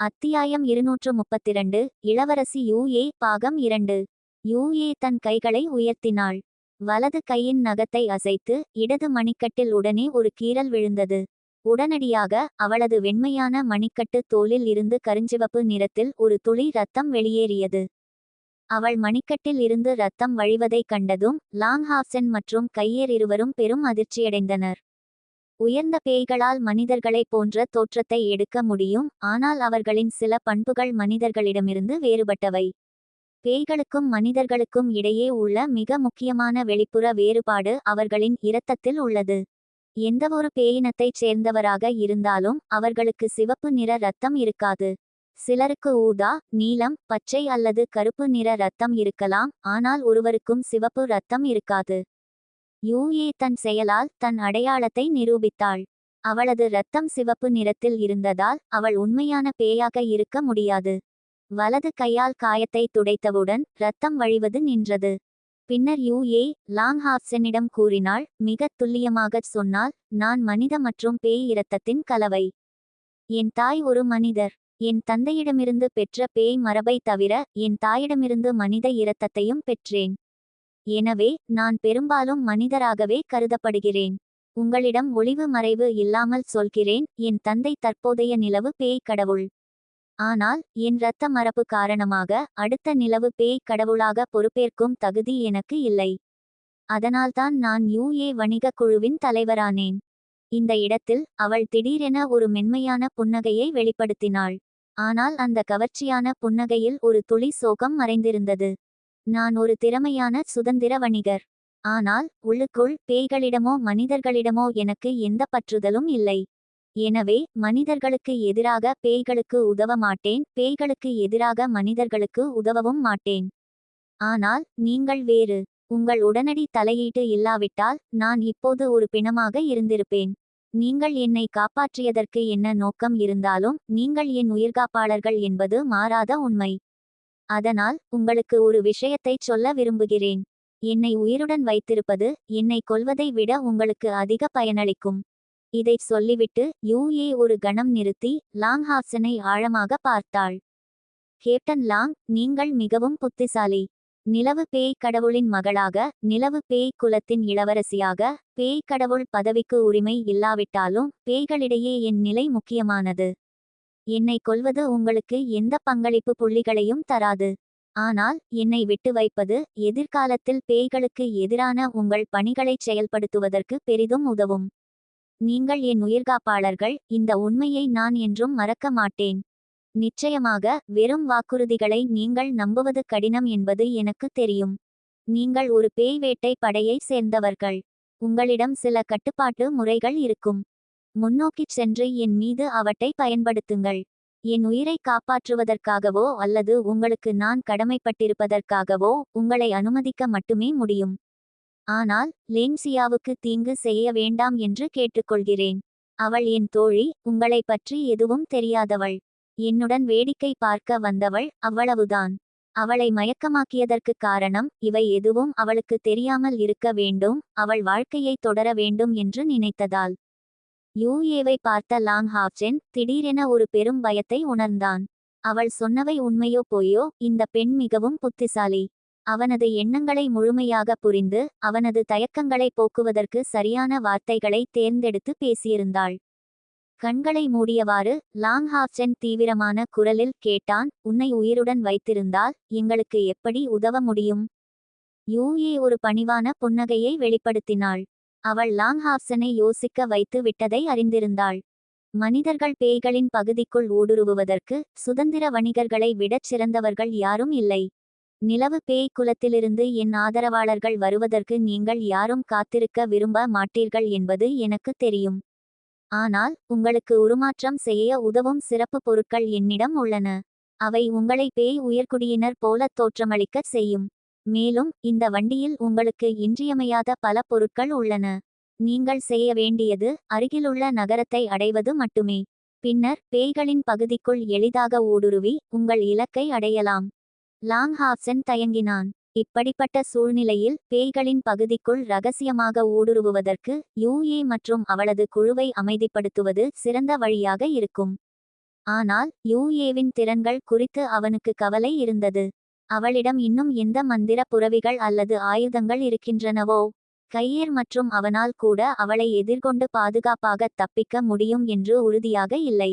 அத்தியாயம் இருநூற்று முப்பத்திரண்டு இளவரசி யூஏ பாகம் இரண்டு. யூஏ தன் கைகளை உயர்த்தினாள். வலது கையின் நகத்தை அசைத்து இடது மணிக்கட்டில் உடனே ஒரு கீறல் விழுந்தது. உடனடியாக அவளது வெண்மையான மணிக்கட்டு தோலில் இருந்து கருஞ்சிவப்பு நிறத்தில் ஒரு துளி ரத்தம் வெளியேறியது. அவள் மணிக்கட்டில் இருந்து ரத்தம் வழிவதைக் கண்டதும் லாங்ஹாப்சன் மற்றும் கையேர் இருவரும் பெரும் அதிர்ச்சியடைந்தனர். உயர்ந்த பேய்களால் மனிதர்களைப் போன்ற தோற்றத்தை எடுக்க முடியும் ஆனால் அவர்களின் சில பண்புகள் மனிதர்களிடமிருந்து வேறுபட்டவை. பேய்களுக்கும் மனிதர்களுக்கும் இடையே உள்ள மிக முக்கியமான வெளிப்புற வேறுபாடு அவர்களின் இரத்தத்தில் உள்ளது. எந்தவொரு பேயினத்தைச் சேர்ந்தவராக இருந்தாலும் அவர்களுக்கு சிவப்பு நிற ரத்தம் இருக்காது. சிலருக்கு ஊதா நீலம் பச்சை அல்லது கருப்பு நிற ரத்தம் இருக்கலாம் ஆனால் ஒருவருக்கும் சிவப்பு ரத்தம் இருக்காது. யூஏ தன் செயலால் தன் அடையாளத்தை நிரூபித்தாள். அவளது ரத்தம் சிவப்பு நிறத்தில் இருந்ததால் அவள் உண்மையான பேயாக இருக்க முடியாது. வலது கையால் காயத்தை துடைத்தவுடன் ரத்தம் வழிவது நின்றது. பின்னர் யூ ஏ லாங்ஹாப்சனிடம் கூறினாள் மிகத் துல்லியமாகச் சொன்னால் நான் மனித மற்றும் பேய் இரத்தத்தின் கலவை. என் தாய் ஒரு மனிதர். என் தந்தையிடமிருந்து பெற்ற பேய் மரபை தவிர என் தாயிடமிருந்து மனித இரத்தத்தையும் பெற்றேன். எனவே நான் பெரும்பாலும் மனிதராகவே கருதப்படுகிறேன். உங்களிடம் ஒளிவு மறைவு இல்லாமல் சொல்கிறேன் என் தந்தை தற்போதைய நிலவு பேய் கடவுள். ஆனால் என் இரத்த மரபு காரணமாக அடுத்த நிலவு பேய் கடவுளாக பொறுப்பேற்கும் தகுதி எனக்கு இல்லை. அதனால்தான் நான் யுஏ வணிகக் குழுவின் தலைவரானேன். இந்த இடத்தில் அவள் திடீரென ஒரு மென்மையான புன்னகையை வெளிப்படுத்தினாள். ஆனால் அந்த கவர்ச்சியான புன்னகையில் ஒரு துளி சோகம் மறைந்திருந்தது. நான் ஒரு திறமையான சுதந்திர வணிகர். ஆனால் உள்ளுக்குள் பேய்களிடமோ மனிதர்களிடமோ எனக்கு எந்த பற்றுதலும் இல்லை. எனவே மனிதர்களுக்கு எதிராக பேய்களுக்கு உதவ மாட்டேன் பேய்களுக்கு எதிராக மனிதர்களுக்கு உதவவும் மாட்டேன். ஆனால் நீங்கள் வேறு. உங்கள் உடனடி தலையீட்டு இல்லாவிட்டால் நான் இப்போது ஒரு பிணமாக இருந்திருப்பேன். நீங்கள் என்னை காப்பாற்றியதற்கு என்ன நோக்கம் இருந்தாலும் நீங்கள் என் உயிர்காப்பாளர்கள் என்பது மாறாத உண்மை. அதனால் உங்களுக்கு ஒரு விஷயத்தைச் சொல்ல விரும்புகிறேன். என்னை உயிருடன் வைத்திருப்பது என்னை கொல்வதை விட உங்களுக்கு அதிக பயனளிக்கும். இதைச் சொல்லிவிட்டு யூஏ ஒரு கணம் நிறுத்தி லாங்ஹாப்சனை ஆழமாக பார்த்தாள். கேப்டன் லாங் நீங்கள் மிகவும் புத்திசாலி. நிலவு பேய் கடவுளின் மகளாக நிலவு பேய் குலத்தின் இளவரசியாக பேய் கடவுள் பதவிக்கு உரிமை இல்லாவிட்டாலும் பேய்களிடையே என் நிலை முக்கியமானது. என்னை கொல்வது உங்களுக்கு எந்த பங்களிப்பு புள்ளிகளையும் தராது. ஆனால் என்னை விட்டு வைப்பது எதிர்காலத்தில் பேய்களுக்கு எதிரான உங்கள் பணிகளைச் செயல்படுத்துவதற்கு பெரிதும் உதவும். நீங்கள் என் உயிர்காப்பாளர்கள் இந்த உண்மையை நான் என்றும் மறக்க மாட்டேன். நிச்சயமாக வெறும் வாக்குறுதிகளை நீங்கள் நம்புவது கடினம் என்பது எனக்கு தெரியும். நீங்கள் ஒரு பேய் வேட்டை படையை சேர்ந்தவர்கள். உங்களிடம் சில கட்டுப்பாட்டு முறைகள் இருக்கும். முன்னோக்கிச் சென்று என் மீது அவற்றை பயன்படுத்துங்கள். என் உயிரை காப்பாற்றுவதற்காகவோ அல்லது உங்களுக்கு நான் கடமைப்பட்டிருப்பதற்காகவோ உங்களை அனுமதிக்க மட்டுமே முடியும். ஆனால் லேன்சியாவுக்கு தீங்கு செய்ய வேண்டாம் என்று கேட்டுக்கொள்கிறேன். அவள் என் தோழி உங்களை பற்றி எதுவும் தெரியாதவள். என்னுடன் வேடிக்கை பார்க்க வந்தவள் அவ்வளவுதான். அவளை மயக்கமாக்கியதற்கு காரணம் இவை எதுவும் அவளுக்கு தெரியாமல் இருக்க வேண்டும் அவள் வாழ்க்கையை தொடர வேண்டும் என்று நினைத்ததால். யூஏவை பார்த்த லாங் ஹாப்சென் திடீரென ஒரு பெரும் பயத்தை உணர்ந்தான். அவள் சொன்னவை உண்மையோ பொய்யோ? இந்த பெண் மிகவும் புத்திசாலி. அவனது எண்ணங்களை முழுமையாக புரிந்து அவனது தயக்கங்களை போக்குவதற்கு சரியான வார்த்தைகளை தேர்ந்தெடுத்து பேசியிருந்தாள். கண்களை மூடியவாறு லாங் ஹாஃப்சென் தீவிரமான குரலில் கேட்டான் உன்னை உயிருடன் வைத்திருந்தால் எங்களுக்கு எப்படி உதவ முடியும்? யூஏ ஒரு பணிவான புன்னகையை வெளிப்படுத்தினாள். அவள் லாங்ஹாப்சனை யோசிக்க வைத்து விட்டதை அறிந்திருந்தாள். மனிதர்கள் பேய்களின் பகுதிக்குள் ஊடுருவுவதற்கு சுதந்திர வணிகர்களை விடச் சிறந்தவர்கள் யாரும் இல்லை. நிலவு பேய் குலத்திலிருந்து என் ஆதரவாளர்கள் வருவதற்கு நீங்கள் யாரும் காத்திருக்க விரும்ப மாட்டீர்கள் என்பது எனக்கு தெரியும். ஆனால் உங்களுக்கு உருமாற்றம் செய்ய உதவும் சிறப்பு பொருட்கள் என்னிடம் உள்ளன. அவை உங்களை பேய் உயர்குடியினர் போல தோற்றமளிக்கச் செய்யும். மேலும் இந்த வண்டியில் உங்களுக்கு இன்றியமையாத பல பொருட்கள் உள்ளன. நீங்கள் செய்ய வேண்டியது அருகிலுள்ள நகரத்தை அடைவது மட்டுமே. பின்னர் பேய்களின் பகுதிக்குள் எளிதாக ஊடுருவி உங்கள் இலக்கை அடையலாம். லாங் ஹாப்சன் தயங்கினான். இப்படிப்பட்ட சூழ்நிலையில் பேய்களின் பகுதிக்குள் ரகசியமாக ஊடுருவுவதற்கு யூஏ மற்றும் அவளது குழுவை அமைதிப்படுத்துவது சிறந்த வழியாக இருக்கும். ஆனால் யூஏவின் திறன்கள் குறித்து அவனுக்கு கவலை இருந்தது. அவளிடம் இன்னும் எந்த மந்திர புரவிகள் அல்லது ஆயுதங்கள் இருக்கின்றனவோ கையேர் மற்றும் அவனால் கூட அவளை எதிர்கொண்டு பாதுகாப்பாக தப்பிக்க முடியும் என்று உறுதியாக இல்லை.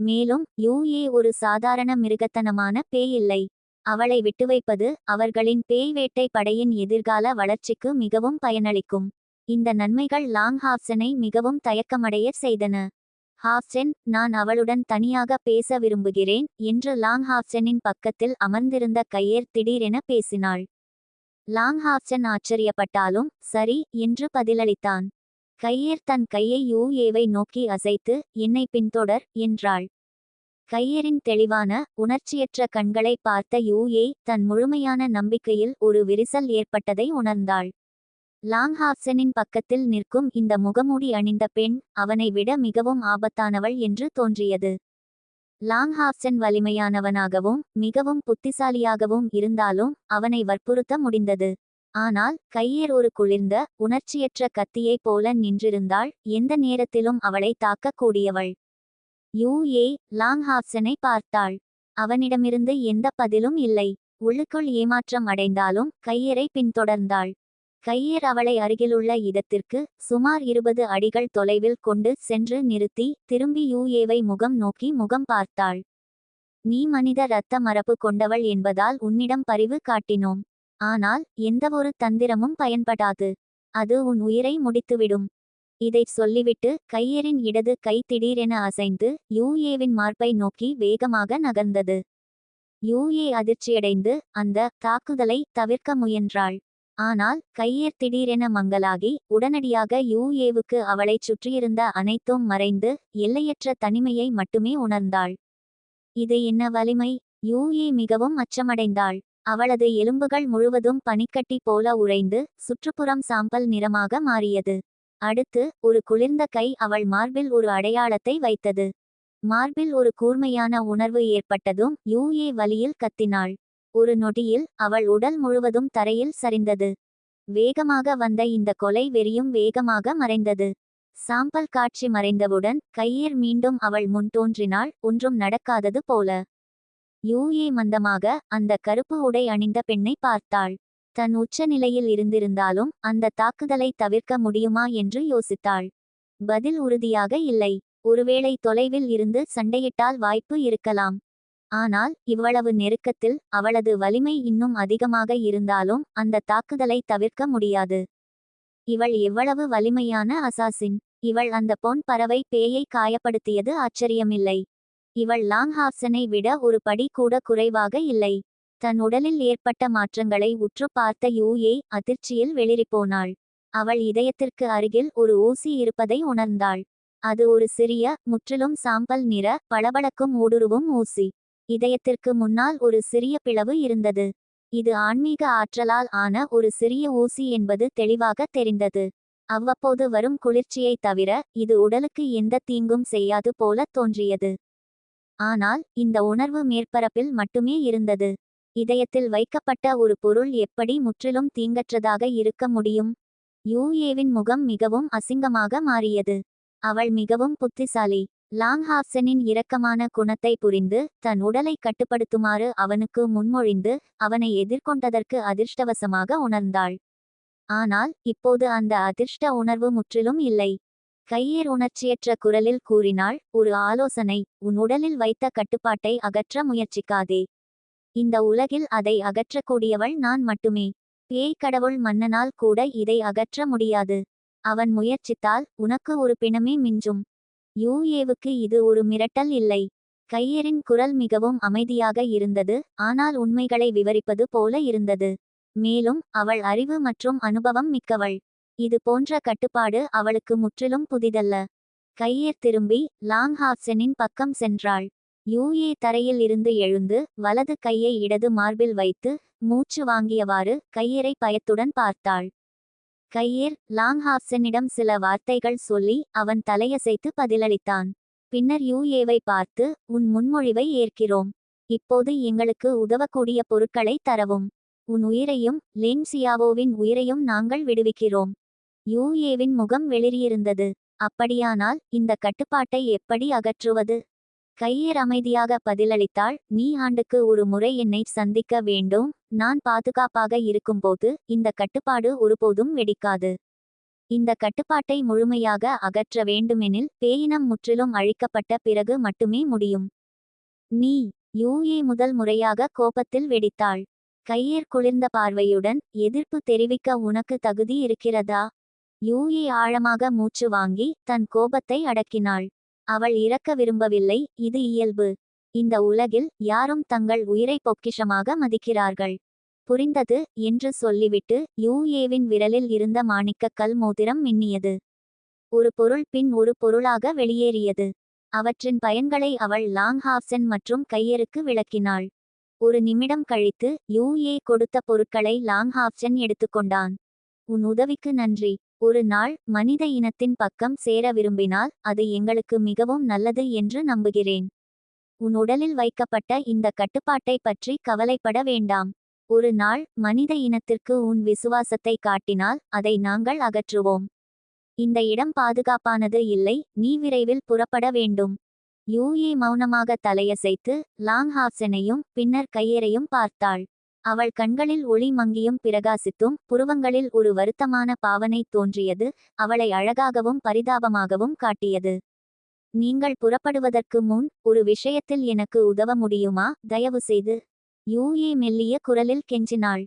மேலும் யூஏ ஒரு சாதாரண மிருகத்தனமான பேய் இல்லை. அவளை விட்டுவைப்பது அவர்களின் பேய் வேட்டை படையின் எதிர்கால வளர்ச்சிக்கு மிகவும் பயனளிக்கும். இந்த நன்மைகள் லாங் ஹாப்சனை மிகவும் தயக்கமடைய செய்தன. ஹாஃப்சென் நான் அவளுடன் தனியாக பேச விரும்புகிறேன் என்று லாங் ஹாஃப்செனின் பக்கத்தில் அமர்ந்திருந்த கையேர் திடீரென பேசினாள். லாங் ஹாஃப்சன் ஆச்சரியப்பட்டாலும் சரி என்று பதிலளித்தான். கையேர் தன் கையை யூஏவை நோக்கி அசைத்து என்னை பின்தொடர் என்றாள். கையரின் தெளிவான உணர்ச்சியற்ற கண்களை பார்த்த யூஏ தன் முழுமையான நம்பிக்கையில் ஒரு விரிசல் ஏற்பட்டதை உணர்ந்தாள். லாங்ஹாப்சனின் பக்கத்தில் நிற்கும் இந்த முகமூடி அணிந்த பெண் அவனை விட மிகவும் ஆபத்தானவள் என்று தோன்றியது. லாங்ஹாப்சன் வலிமையானவனாகவும் மிகவும் புத்திசாலியாகவும் இருந்தாலும் அவனை வற்புறுத்த முடிந்தது. ஆனால் கையேர் ஒரு குளிர்ந்த உணர்ச்சியற்ற கத்தியைப் போல நின்றிருந்தாள் எந்த நேரத்திலும் அவளை தாக்கக்கூடியவள். யூ. ஏ. லாங்ஹாப்சனை பார்த்தாள். அவனிடமிருந்து எந்த பதிலும் இல்லை. உள்ளுக்குள் ஏமாற்றம் அடைந்தாலும் கையரை பின்தொடர்ந்தாள். கையேர் அவளை அருகிலுள்ள இடத்திற்கு சுமார் இருபது அடிகள் தொலைவில் கொண்டு சென்று நிறுத்தி திரும்பி யூஏவை முகம் நோக்கி முகம் பார்த்தாள். நீ மனித இரத்த மரபு கொண்டவள் என்பதால் உன்னிடம் பரிவு காட்டினோம். ஆனால் எந்தவொரு தந்திரமும் பயன்படாது. அது உன் உயிரை முடித்துவிடும் இதைச் சொல்லிவிட்டு கையரின் இடது கை திடீரென அசைந்து யூஏவின் மார்பை நோக்கி வேகமாக நகர்ந்தது. யூஏ அதிர்ச்சியடைந்து அந்த தாக்குதலை தவிர்க்க முயன்றாள். ஆனால் கையேர் திடீரென மங்கலாகி உடனடியாக யூஏவுக்கு அவளைச் சுற்றியிருந்த அனைத்தும் மறைந்து எல்லையற்ற தனிமையை மட்டுமே உணர்ந்தாள். இது என்ன வலிமை? யூஏ மிகவும் அச்சமடைந்தாள். அவளது எலும்புகள் முழுவதும் பனிக்கட்டி போல உறைந்து சுற்றுப்புறம் சாம்பல் நிறமாக மாறியது. அடுத்து ஒரு குளிர்ந்த கை அவள் மார்பில் ஒரு அடையாளத்தை வைத்தது. மார்பில் ஒரு கூர்மையான உணர்வு ஏற்பட்டதும் யூஏ வலியில் கத்தினாள். ஒரு நொடியில் அவள் உடல் முழுவதும் தரையில் சரிந்தது. வேகமாக வந்த இந்த கொலை வெறியும் வேகமாக மறைந்தது. சாம்பல் காட்சி மறைந்தவுடன் கையீர் மீண்டும் அவள் முன் தோன்றினாள் ஒன்றும் நடக்காதது போல. யூஏ மந்தமாக அந்த கருப்பு உடை அணிந்த பெண்ணை பார்த்தாள். தன் உச்ச நிலையில் இருந்திருந்தாலும் அந்த தாக்குதலை தவிர்க்க முடியுமா என்று யோசித்தாள். பதில் உறுதியாக இல்லை. ஒருவேளை தொலைவில் இருந்து சண்டையிட்டால் வாய்ப்பு இருக்கலாம். ஆனால் இவ்வளவு நெருக்கத்தில் அவளது வலிமை இன்னும் அதிகமாக இருந்தாலும் அந்த தாக்குதலை தவிர்க்க முடியாது. இவள் எவ்வளவு வலிமையான அசாசின். இவள் அந்த பொன் பறவை பேயை காயப்படுத்தியது ஆச்சரியமில்லை. இவள் லாங் ஹாப்சனை விட ஒரு படி கூட குறைவாக இல்லை. தன் உடலில் ஏற்பட்ட மாற்றங்களை உற்று பார்த்த யூஏ அதிர்ச்சியில் வெளிரிப்போனாள். அவள் இதயத்திற்கு அருகில் ஒரு ஊசி இருப்பதை உணர்ந்தாள். அது ஒரு சிறிய முற்றிலும் சாம்பல் நிற பளபளக்கும் ஊடுருவும் ஊசி. இதயத்திற்கு முன்னால் ஒரு சிறிய பிளவு இருந்தது. இது ஆன்மீக ஆற்றலால் ஆன ஒரு சிறிய ஊசி என்பது தெளிவாக தெரிந்தது. அவ்வப்போது வரும் குளிர்ச்சியை தவிர இது உடலுக்கு எந்த தீங்கும் செய்யாது போல தோன்றியது. ஆனால் இந்த உணர்வு மேற்பரப்பில் மட்டுமே இருந்தது. இதயத்தில் வைக்கப்பட்ட ஒரு பொருள் எப்படி முற்றிலும் தீங்கற்றதாக இருக்க முடியும்? யூஏவின் முகம் மிகவும் அசிங்கமாக மாறியது. அவள் மிகவும் புத்திசாலி. லாங்ஹாப்சனின் இரக்கமான குணத்தை புரிந்து தன் உடலை கட்டுப்படுத்துமாறு அவனுக்கு முன்மொழிந்து அவனை எதிர்கொண்டதற்கு அதிர்ஷ்டவசமாக உணர்ந்தாள். ஆனால் இப்போது அந்த அதிர்ஷ்ட உணர்வு முற்றிலும் இல்லை. கையேர் உணர்ச்சியற்ற குரலில் கூறினாள் ஒரு ஆலோசனை உன் உடலில் வைத்த கட்டுப்பாட்டை அகற்ற முயற்சிக்காதே. இந்த உலகில் அதை அகற்றக்கூடியவள் நான் மட்டுமே. பேய் கடவுள் மன்னனால் கூட இதை அகற்ற முடியாது. அவன் முயற்சித்தால் உனக்கு ஒரு பிணமே மிஞ்சும். யூஏவுக்கு இது ஒரு மிரட்டல் இல்லை. கையரின் குரல் மிகவும் அமைதியாக இருந்தது. ஆனால் உண்மைகளை விவரிப்பது போல இருந்தது. மேலும் அவள் அறிவு மற்றும் அனுபவம் மிக்கவள். இது போன்ற கட்டுப்பாடு அவளுக்கு முற்றிலும் புதிதல்ல. கையர் திரும்பி லாங் ஹாப்சனின் பக்கம் சென்றாள். யூஏ தரையில் இருந்து எழுந்து வலது கையை இடது மார்பில் வைத்து மூச்சு வாங்கியவாறு கையரை பயத்துடன் பார்த்தாள். கையேர் லாங்ஹாப்சனிடம் சில வார்த்தைகள் சொல்லி அவன் தலையசைத்து பதிலளித்தான். பின்னர் யூஏவை பார்த்து உன் முன்மொழிவை ஏற்கிறோம். இப்போது எங்களுக்கு உதவக்கூடிய பொருட்களை தரவும். உன் உயிரையும் லேன்சியாவோவின் உயிரையும் நாங்கள் விடுவிக்கிறோம் யூஏவின் முகம் வெளிரியிருந்தது அப்படியானால் இந்த கட்டுப்பாட்டை எப்படி அகற்றுவது? கையர் அமைதியாக பதிலளித்தாள். நீ ஆண்டுக்கு ஒரு முறை என்னை சந்திக்க வேண்டும். நான் பாதுகாப்பாக இருக்கும்போது இந்த கட்டுப்பாடு ஒருபோதும் வெடிக்காது. இந்த கட்டுப்பாட்டை முழுமையாக அகற்ற வேண்டுமெனில் பேயினம் முற்றிலும் அழிக்கப்பட்ட பிறகு மட்டுமே முடியும் நீ யூஏ முதல் முறையாக கோபத்தில் வெடித்தாள். கையேர் குளிர்ந்த பார்வையுடன் எதிர்ப்பு தெரிவிக்க உனக்கு தகுதி இருக்கிறதா யூஏ ஆழமாக மூச்சு வாங்கி தன் கோபத்தை அடக்கினாள். அவள் இறக்க விரும்பவில்லை இது இயல்பு. இந்த உலகில் யாரும் தங்கள் உயிரை பொக்கிஷமாக மதிக்கிறார்கள். புரிந்தது என்று சொல்லிவிட்டு யூஏவின் விரலில் இருந்த மாணிக்கக் கல் மோதிரம் மின்னியது. ஒரு பொருள் பின் ஒரு பொருளாக வெளியேறியது. அவற்றின் பயன்களை அவள் லாங் ஹாப்சன் மற்றும் கையருக்கு விளக்கினாள். ஒரு நிமிடம் கழித்து யூஏ கொடுத்த பொருட்களை லாங் ஹாப்சன் எடுத்துக்கொண்டான். உன் உதவிக்கு நன்றி. ஒரு நாள் மனித இனத்தின் பக்கம் சேர விரும்பினால் அது எங்களுக்கு மிகவும் நல்லது என்று நம்புகிறேன். உன் உடலில் வைக்கப்பட்ட இந்த கட்டுப்பாட்டை பற்றி கவலைப்பட வேண்டாம். ஒரு நாள் மனித இனத்திற்கு உன் விசுவாசத்தை காட்டினால் அதை நாங்கள் அகற்றுவோம். இந்த இடம் பாதுகாப்பானது இல்லை நீ விரைவில் புறப்பட வேண்டும். யூஏ மௌனமாக தலையசைத்து லாங்ஹாப்சனையும் பின்னர் கையேறையும் பார்த்தாள். அவள் கண்களில் ஒளி மங்கியும் பிரகாசித்தும் புருவங்களில் ஒரு வருத்தமான பாவனை தோன்றியது அவளை அழகாகவும் பரிதாபமாகவும் காட்டியது. நீங்கள் புறப்படுவதற்கு முன் ஒரு விஷயத்தில் எனக்கு உதவ முடியுமா? தயவு செய்து யூஏ மெல்லிய குரலில் கெஞ்சினாள்.